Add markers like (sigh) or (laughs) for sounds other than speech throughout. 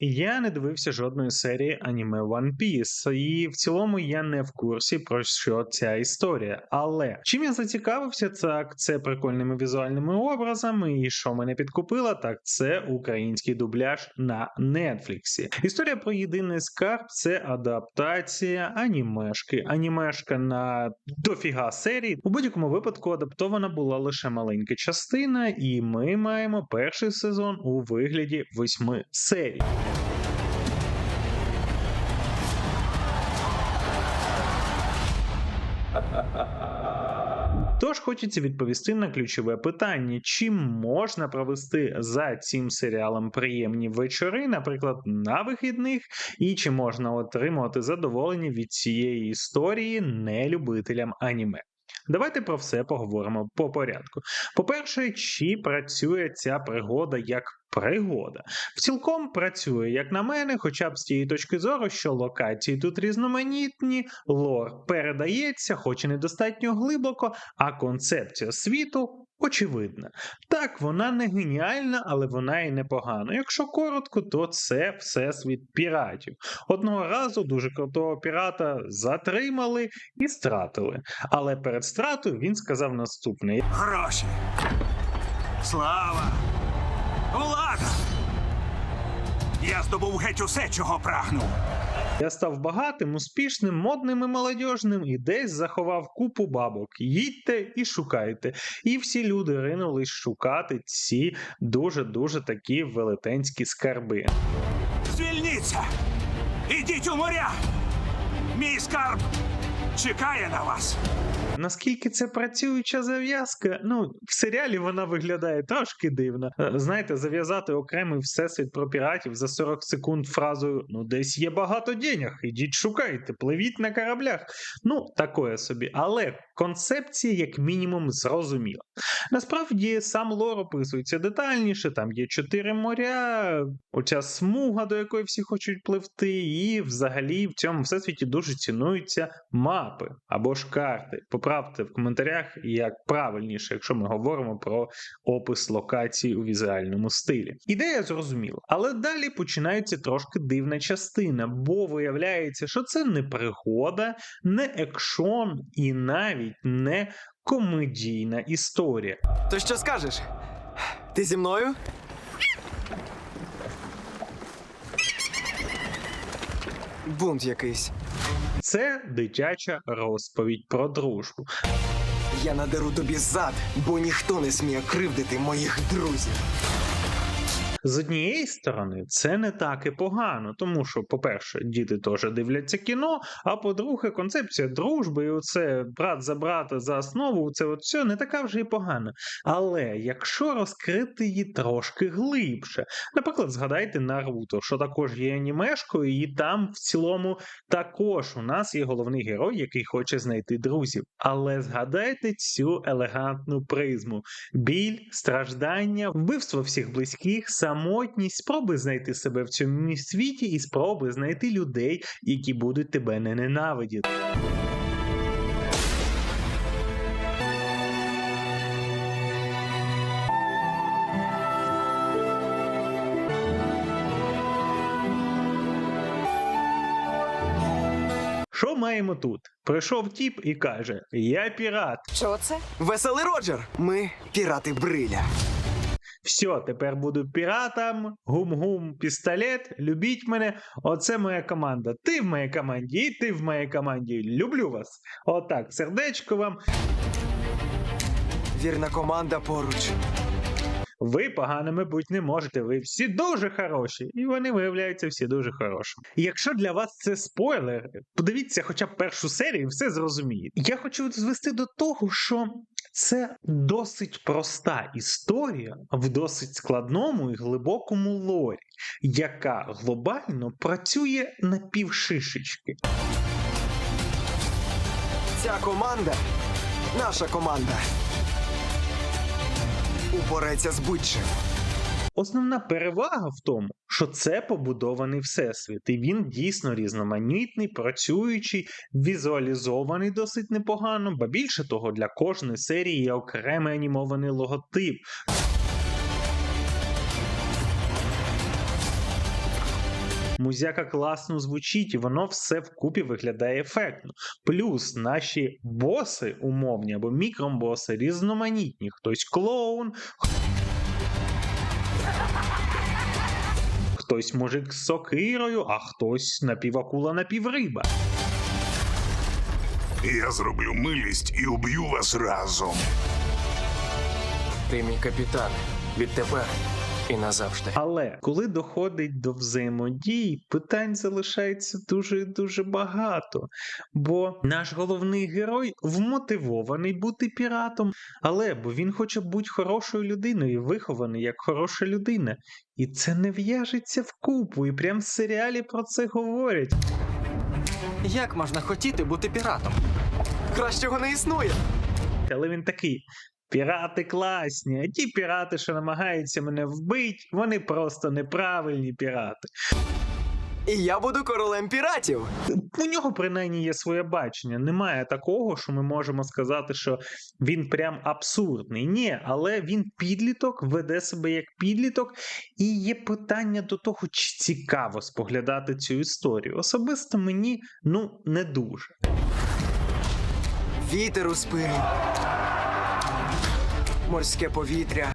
Я не дивився жодної серії аніме One Piece, і в цілому я не в курсі про що ця історія. Але чим я зацікавився, так це прикольними візуальними образами, і що мене підкупило, так це український дубляж на Нетфліксі. Історія про єдиний скарб це адаптація анімешки. Анімешка на дофіга серій. У будь-якому випадку адаптована була лише маленька частина, і ми маємо перший сезон у вигляді восьми серій. Тож хочеться відповісти на ключове питання: чим можна провести за цим серіалом приємні вечори, наприклад, на вихідних, і чи можна отримувати задоволення від цієї історії нелюбителям аніме? Давайте про все поговоримо по порядку. По-перше, чи працює ця пригода як пригода? В цілком працює, як на мене, хоча б з тієї точки зору, що локації тут різноманітні, лор передається, хоч і недостатньо глибоко, а концепція світу очевидна. Так, вона не геніальна, але вона і непогана. Якщо коротко, то це всесвіт піратів. Одного разу дуже крутого пірата затримали і стратили. Але перед стратою він сказав наступне: Гроші. Слава. Влада. Я здобув геть усе, чого прагнув. Я став багатим, успішним, модним і молодіжним і десь заховав купу бабок. Їдьте і шукайте. І всі люди ринулись шукати ці дуже-дуже такі велетенські скарби. Звільніться! Ідіть у моря! Мій скарб чекає на вас. Наскільки це працююча зав'язка? Ну, в серіалі вона виглядає трошки дивно. Е, Знаєте, зав'язати окремий всесвіт про піратів за 40 секунд фразою Ну, десь є багато денег, ідіть шукайте, пливіть на кораблях. Ну, такое собі. Але концепція, як мінімум, зрозуміла. Насправді сам лор описується детальніше, там є чотири моря, оця смуга, до якої всі хочуть пливти, і взагалі в цьому всесвіті дуже цінуються мапи або ж карти. Поправте в коментарях, як правильніше, якщо ми говоримо про опис локацій у візуальному стилі. Ідея зрозуміла, але далі починається трошки дивна частина, бо виявляється, що це не пригода, не екшон і навіть не комедійна історія. То що скажеш? Ти зі мною? Бунт якийсь. Це дитяча розповідь про дружбу. Я надеру тобі зад, бо ніхто не сміє кривдити моїх друзів. З однієї сторони, це не так і погано, тому що, по-перше, діти теж дивляться кіно, а по-друге, концепція дружби, і оце брат за брата за основу, це от все не така вже і погана. Але якщо розкрити її трошки глибше, наприклад, згадайте Наруто, що також є анімешкою, і там в цілому також у нас є головний герой, який хоче знайти друзів. Але згадайте цю елегантну призму: біль, страждання, вбивство всіх близьких, самотність, спроби знайти себе в цьому світі і спроби знайти людей, які будуть тебе не ненавидіти. Що маємо тут? Прийшов тіп і каже: Я пірат. Що це? Веселий Роджер! Ми пірати бриля. Все, тепер буду піратом, гум-гум, пістолет, любіть мене. Оце моя команда. Ти в моїй команді, і ти в моїй команді. Люблю вас. Отак, сердечко вам. Вірна команда поруч. Ви поганими бути не можете. Ви всі дуже хороші. І вони виявляються всі дуже хороші. І якщо для вас це спойлер, подивіться хоча б першу серію, і все зрозумієте. Я хочу звести до того, що це досить проста історія в досить складному і глибокому лорі, яка глобально працює на півшишечки. Ця команда наша команда. Упореться з будь-чим. Основна перевага в тому, що це побудований всесвіт, і він дійсно різноманітний, працюючий, візуалізований досить непогано, ба більше того, для кожної серії є окремий анімований логотип. Музяка класно звучить, і воно все вкупі виглядає ефектно. Плюс наші боси умовні або мікромбоси різноманітні. Хтось клоун, хтось мужик з сокирою, а хтось напівакула напівриба. Я зроблю милість і уб'ю вас разом. Ти мій капітан. Відтепер і назавжди. Але коли доходить до взаємодії, питань залишається дуже і дуже багато. Бо наш головний герой вмотивований бути піратом, але бо він хоче бути хорошою людиною, вихований як хороша людина. І це не в'яжеться вкупу, і прям в серіалі про це говорять. Як можна хотіти бути піратом? Кращого не існує. Але він такий. Пірати класні, а ті пірати, що намагаються мене вбити, вони просто неправильні пірати. І я буду королем піратів. У нього принаймні є своє бачення. Немає такого, що ми можемо сказати, що він прям абсурдний. Ні, але він підліток, веде себе як підліток, і є питання до того, чи цікаво споглядати цю історію. Особисто мені ну не дуже. Вітер у спину. Морське повітря.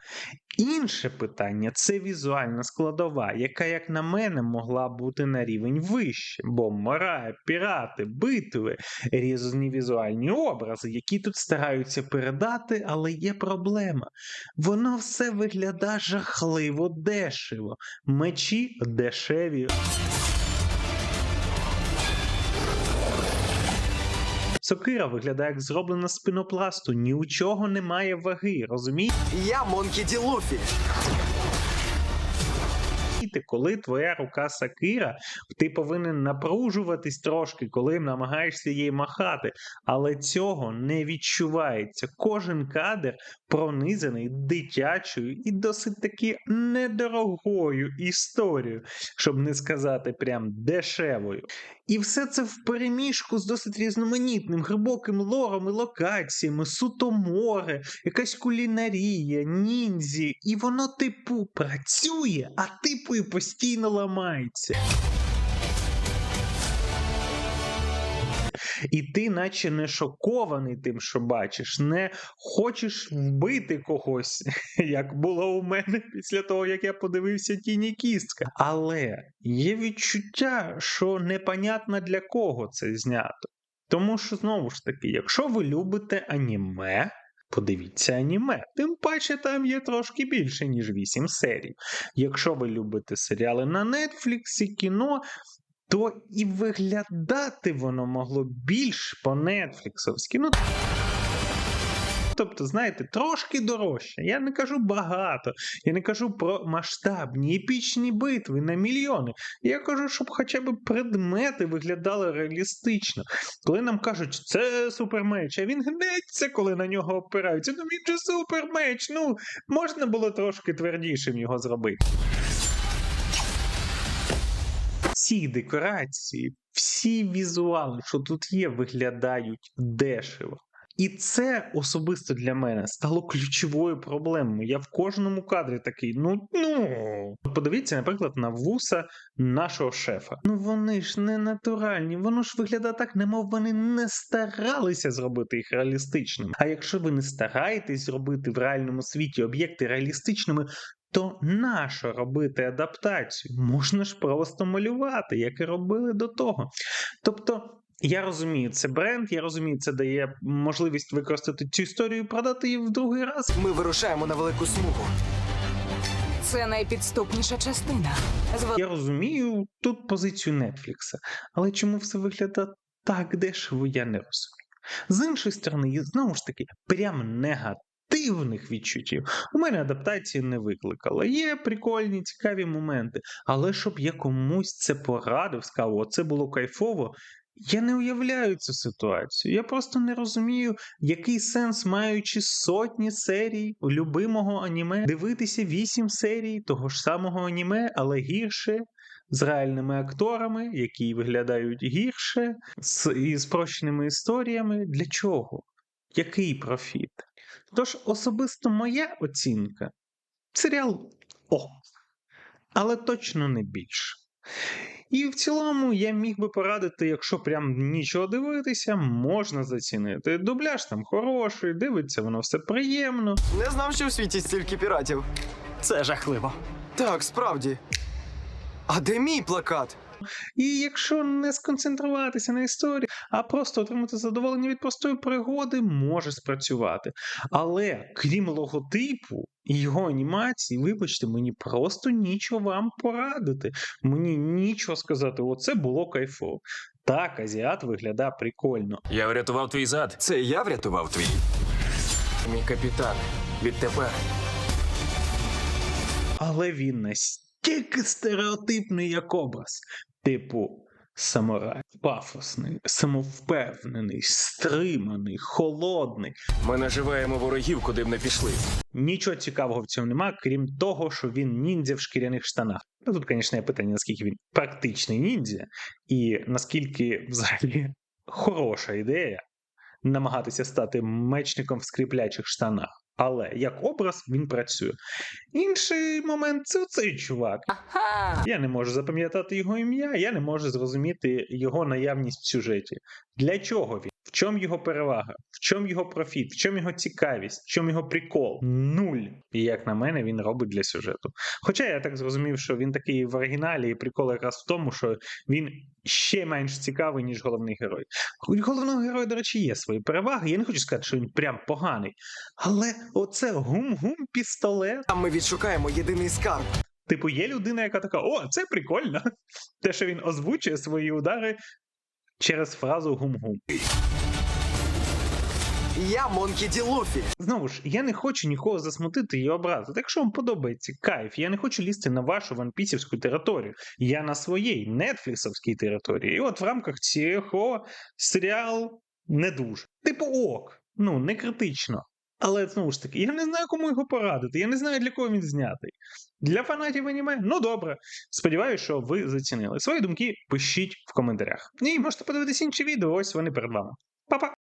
Інше питання це візуальна складова, яка, як на мене, могла бути на рівень вище, бо мора, пірати, битви, різні візуальні образи, які тут стараються передати, але є проблема. Воно все виглядає жахливо дешево. Мечі дешеві. Сокира виглядає як зроблена з пінопласту, ні у чого немає ваги, розумієте? Я Монкі Ді Луфі. Розуміти, коли твоя рука сакира, ти повинен напружуватись трошки, коли намагаєшся її махати. Але цього не відчувається. Кожен кадр пронизаний дитячою і досить таки недорогою історією, щоб не сказати прям дешевою. І все це в переміжку з досить різноманітним, глибоким лором і локаціями, суто море, якась кулінарія, ніндзі, і воно, типу, працює, а типу і постійно ламається. І ти, наче не шокований тим, що бачиш, не хочеш вбити когось, (laughs) як було у мене після того, як я подивився тіні кістка. Але є відчуття, що непонятно для кого це знято. Тому що, знову ж таки, якщо ви любите аніме, подивіться аніме. Тим паче там є трошки більше, ніж 8 серій. Якщо ви любите серіали на Нетфліксі, кіно, то і виглядати воно могло більш по нетфліксовськи. Ну, Тобто, знаєте, трошки дорожче. Я не кажу багато, я не кажу про масштабні епічні битви на мільйони. Я кажу, щоб хоча б предмети виглядали реалістично. Коли нам кажуть, це супермеч, а він гнеться, коли на нього опираються. Ну він же супермеч. Ну, можна було трошки твердішим його зробити. Всі декорації, всі візуали, що тут є, виглядають дешево. І це особисто для мене стало ключовою проблемою. Я в кожному кадрі такий, ну ну. Подивіться, наприклад, на вуса нашого шефа. Ну вони ж не натуральні, воно ж виглядає так, немов вони не старалися зробити їх реалістичними. А якщо ви не стараєтесь зробити в реальному світі об'єкти реалістичними, то нащо робити адаптацію? Можна ж просто малювати, як і робили до того. Тобто. Я розумію, це бренд, я розумію, це дає можливість використати цю історію і продати її в другий раз. Ми вирушаємо на велику смугу. Це найпідступніша частина. Зв... Я розумію тут позицію Нетфлікса, але чому все виглядає так дешево, я не розумію. З іншої сторони, знову ж таки, прям негативних відчуттів. У мене адаптації не викликала. Є прикольні, цікаві моменти, але щоб я комусь це порадив, сказав, о, це було кайфово. Я не уявляю цю ситуацію. Я просто не розумію, який сенс, маючи сотні серій любимого аніме, дивитися вісім серій того ж самого аніме, але гірше, з реальними акторами, які виглядають гірше, з і спрощеними історіями. Для чого? Який профіт? Тож, особисто моя оцінка серіал о, але точно не більше. І в цілому я міг би порадити, якщо прям нічого дивитися, можна зацінити. Дубляж там хороший, дивиться воно все приємно. Не знав, що в світі стільки піратів. Це жахливо. Так, справді. А де мій плакат? І якщо не сконцентруватися на історії, а просто отримати задоволення від простої пригоди, може спрацювати. Але крім логотипу і його анімації, вибачте, мені просто нічого вам порадити. Мені нічого сказати, оце було кайфово. Так, азіат виглядає прикольно. Я врятував твій зад. Це я врятував твій. Мій капітан. Відтепер. Але він настільки стереотипний, як образ. Типу, самурай, пафосний, самовпевнений, стриманий, холодний. Ми наживаємо ворогів, куди б не пішли. Нічого цікавого в цьому нема, крім того, що він ніндзя в шкіряних штанах. Ну тут, звісно, є питання, наскільки він практичний ніндзя, і наскільки взагалі (laughs) хороша ідея намагатися стати мечником в скріплячих штанах. Але як образ він працює. Інший момент це цей чувак. Я не можу запам'ятати його ім'я, я не можу зрозуміти його наявність в сюжеті. Для чого він? В чому його перевага? В чому його профіт? В чому його цікавість? В чому його прикол? Нуль. І як на мене, він робить для сюжету. Хоча я так зрозумів, що він такий в оригіналі, і прикол якраз в тому, що він ще менш цікавий, ніж головний герой. У головного героя, до речі, є свої переваги. Я не хочу сказати, що він прям поганий. Але оце гум-гум пістолет. Там ми відшукаємо єдиний скарб. Типу, є людина, яка така: о, це прикольно. Те, що він озвучує свої удари через фразу гум-гум. Я Монкі Ді Луфі. Знову ж, я не хочу нікого засмутити і образити. Якщо вам подобається кайф, я не хочу лізти на вашу ванпісівську територію. Я на своїй нетфліксовській території. І от в рамках цього серіал не дуже. Типу, ок, ну не критично. Але знову ж таки, я не знаю, кому його порадити. Я не знаю, для кого він знятий. Для фанатів аніме? Ну добре. Сподіваюсь, що ви зацінили. Свої думки пишіть в коментарях. І можете подивитися інші відео, ось вони перед вами. Па-па!